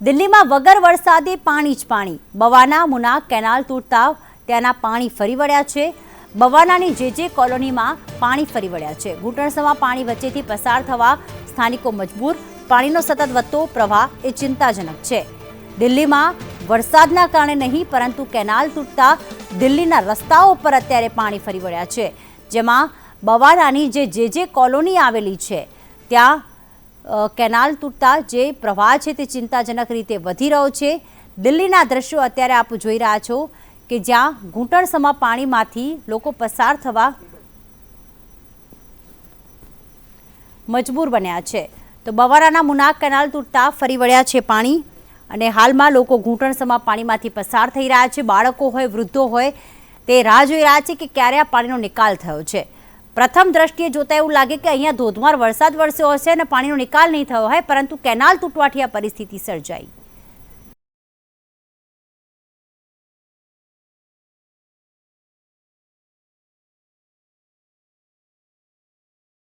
દિલ્હીમાં વગર વરસાદે પાણી જ પાણી. બવાના, મુના, કેનાલ તૂટતા ત્યાંના પાણી ફરી વળ્યા છે. બવાનાની જે જે કોલોનીમાં પાણી ફરી વળ્યા છે. ઘૂંટણસમાં પાણી વચ્ચેથી પસાર થવા સ્થાનિકો મજબૂર. પાણીનો સતત વધતો પ્રવાહ એ ચિંતાજનક છે. દિલ્હીમાં વરસાદના કારણે નહીં, પરંતુ કેનાલ તૂટતા દિલ્હીના રસ્તાઓ પર અત્યારે પાણી ફરી વળ્યા છે. જેમાં બવાનાની જે જે કોલોની આવેલી છે, ત્યાં કેનાલ તૂટતા જે પ્રવાહ છે તે ચિંતાજનક રીતે વધી રહ્યો છે. દિલ્હીના દ્રશ્યો અત્યારે આપ જોઈ રહ્યા છો કે જ્યાં ઘૂંટણસમા પાણીમાંથી લોકો પસાર થવા મજબૂર બન્યા છે. તો બવારાના મુના કેનાલ તૂટતા ફરી વળ્યા છે પાણી અને હાલમાં લોકો ઘૂંટણસમા પાણીમાંથી પસાર થઈ રહ્યા છે. બાળકો હોય, વૃદ્ધો હોય, તે રાહ જોઈ રહ્યા છે કે ક્યારે આ પાણીનો નિકાલ થયો છે. પ્રથમ દ્રષ્ટિએ જોતા એવું લાગે કે અહીંયા ધોધમાર વરસાદ વરસ્યો હશે અને પાણીનો નિકાલ નહીં થયો હોય, પરંતુ કેનાલ તૂટવાથી આ પરિસ્થિતિ સર્જાઈ.